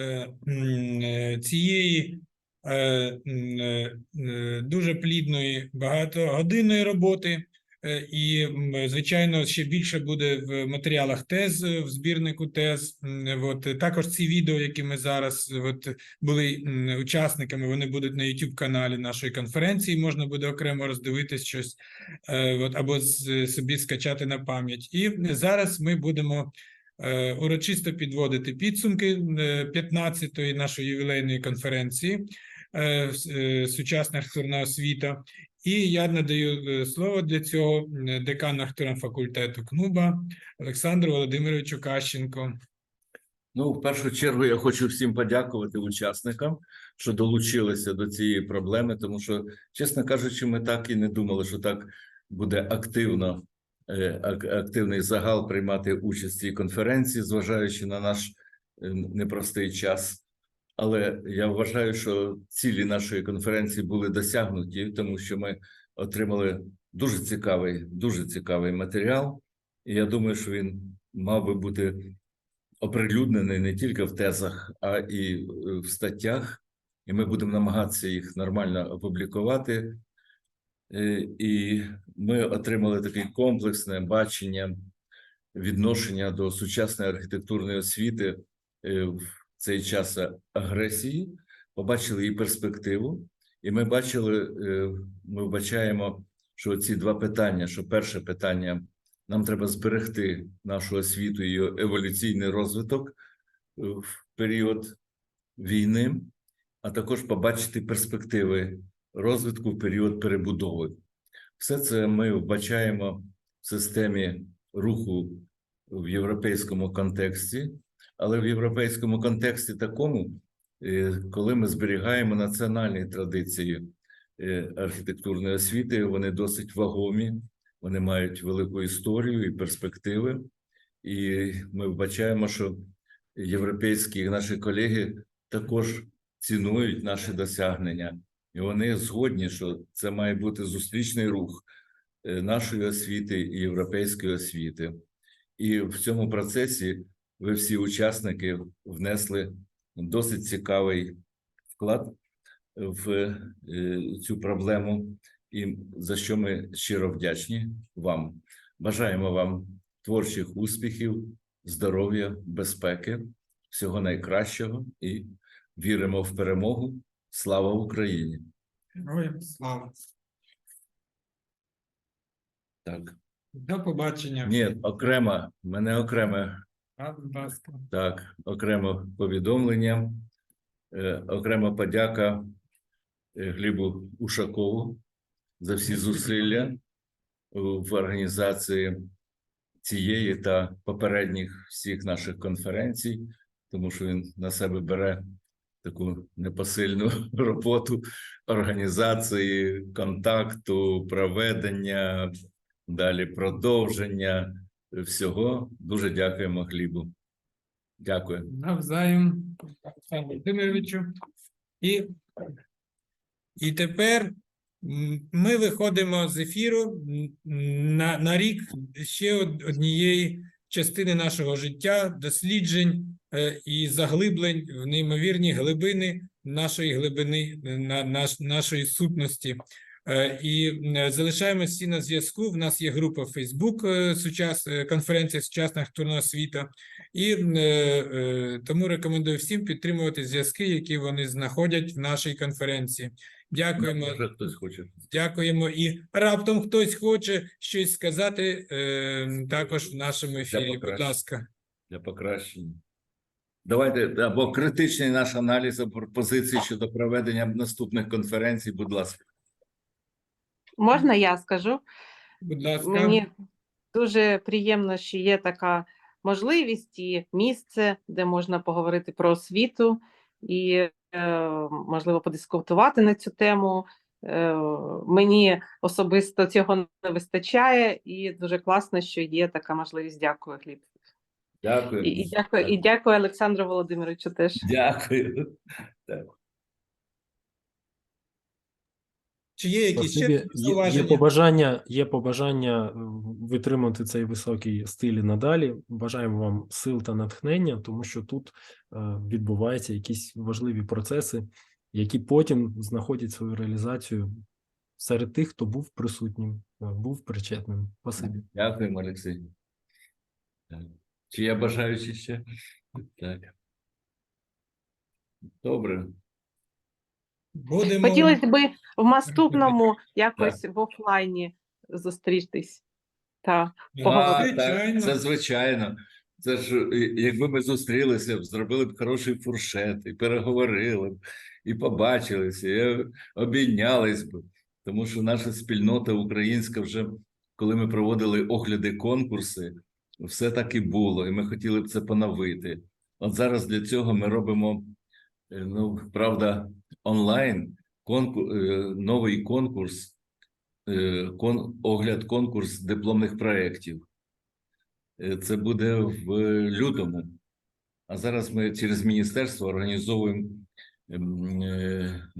е, е, цієї е, дуже плідної багатогодинної роботи. І, звичайно, ще більше буде в матеріалах тез, в збірнику тез. От також ці відео, які ми зараз от, були учасниками, вони будуть на youtube каналі нашої конференції. Можна буде окремо роздивитись щось от, або собі скачати на пам'ять. І зараз ми будемо урочисто підводити підсумки е, 15-ї нашої ювілейної конференції е, е, сучасна архітектурна освіта. І я надаю е, слово для цього е, декану архітектурного факультету КНУБА Олександру Володимировичу Кащенко. Ну, в першу чергу, я хочу всім подякувати учасникам, що долучилися до цієї проблеми, тому що, чесно кажучи, ми так і не думали, що так буде активно е, ак- активний загал приймати участь в цій конференції, зважаючи на наш е, непростий час. Але я вважаю, що цілі нашої конференції були досягнуті, тому що ми отримали дуже цікавий, дуже цікавий матеріал. І я думаю, що він мав би бути оприлюднений не тільки в тезах, а і е, в статтях, і ми будемо намагатися їх нормально опублікувати. Е, І ми отримали таке комплексне бачення відношення до сучасної архітектурної освіти е, в цей час агресії, побачили її перспективу, і ми бачили, е, ми вбачаємо, що ці два питання: що перше питання нам треба зберегти нашу освіту і її еволюційний розвиток в період війни, а також побачити перспективи розвитку в період перебудови. Все це ми вбачаємо в системі руху в європейському контексті, але в європейському контексті такому, е, коли ми зберігаємо національні традиції е, архітектурної освіти, вони досить вагомі, вони мають велику історію і перспективи, і ми вбачаємо, що європейські наші колеги також цінують наші досягнення, і вони згодні, що це має бути зустрічний рух е, нашої освіти і європейської освіти. І в цьому процесі ви всі учасники внесли досить цікавий вклад в е, цю проблему, і за що ми щиро вдячні вам. Бажаємо вам творчих успіхів, здоров'я, безпеки, всього найкращого і віримо в перемогу. Слава Україні! Героям слава. Так, До побачення. ні, окремо, мене окреме А, будь ласка. Так, окремо повідомлення, е, окрема подяка е, Глібу Ушакову за всі зусилля в організації цієї та попередніх всіх наших конференцій, тому що він на себе бере таку непосильну роботу організації, контакту, проведення, далі продовження всього. Дуже дякуємо Глібу. Дякую. Навзаєм Олександру Володимировичу. І, і тепер ми виходимо з ефіру на, на рік ще однієї частини нашого життя, досліджень е, і заглиблень в неймовірні глибини нашої глибини, е, на, наш, нашої сутності. Е, І залишаємось всі на зв'язку. В нас є група е, сучас, конференція сучасна архітектурна освіта. І е, е, тому рекомендую всім підтримувати зв'язки, які вони знаходять в нашій конференції. Дякуємо, Може, хтось хоче. дякуємо. І раптом хтось хоче щось сказати е, також в нашому ефірі. Будь ласка. для покращення. Давайте або критичний наш аналіз або пропозиції щодо проведення наступних конференцій. Будь ласка. Можна я скажу? Будь ласка. Мені дуже приємно, що є така можливість і місце, де можна поговорити про освіту і, е, можливо, подискутувати на цю тему. Е, Мені особисто цього не вистачає, і дуже класно, що є така можливість. Дякую, Гліб. Дякую. І, і дякую, і дякую Олександру Володимировичу теж. Дякую. Так. Чи є якісь ще Спасибі. Є, є зауваження? побажання, є побажання е, витримати цей високий стиль і надалі. Бажаємо вам сил та натхнення, тому що тут е, відбуваються якісь важливі процеси, які потім знаходять свою реалізацію серед тих, хто був присутнім, е, був причетним. Спасибі. Дякуємо, Олексій. Чи я бажаючи ще? Так. Добре. Будемо... Хотілося б в наступному якось в офлайні зустрітись. Так. Поговорити. так, це звичайно. Це ж е, якби ми зустрілися, зробили б хороший фуршет, і переговорили б, і побачилися, і обійнялись б. Тому що наша спільнота українська вже, коли ми проводили огляди конкурси, все так і було, і ми хотіли б це поновити. От зараз для цього ми робимо, е, ну, правда, онлайн конкурс, новий конкурс, е, кон, огляд конкурс дипломних проєктів. Е, Це буде в лютому. А зараз ми через міністерство організовуємо ем, е,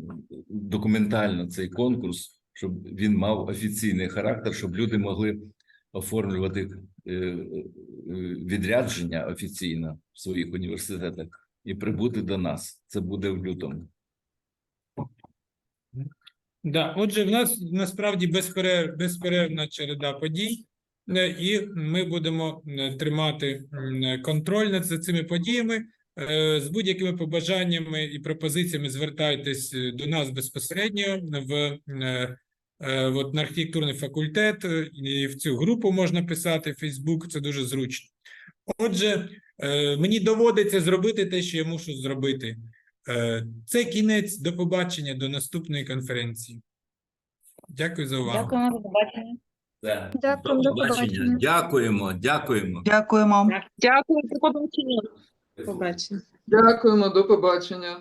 документально цей конкурс, щоб він мав офіційний характер, щоб люди могли оформлювати е, е, відрядження офіційно в своїх університетах і прибути до нас. Це буде в лютому. Да, отже, в нас насправді безперер... безперервна череда подій, е, і ми будемо е, тримати контроль над цими подіями. Е, З будь-якими побажаннями і пропозиціями звертайтесь до нас безпосередньо в, от, на архітектурний факультет, і в цю групу можна писати в Facebook, це дуже зручно. Отже, мені доводиться зробити те, що я мушу зробити. Е, Це кінець. До побачення, до наступної конференції. Дякую за увагу. Дякуємо, до побачення. Дякую, до побачення. Дякуємо, дякуємо. Дякуємо. Дякую, до побачення. Побачення. Дякуємо, до побачення.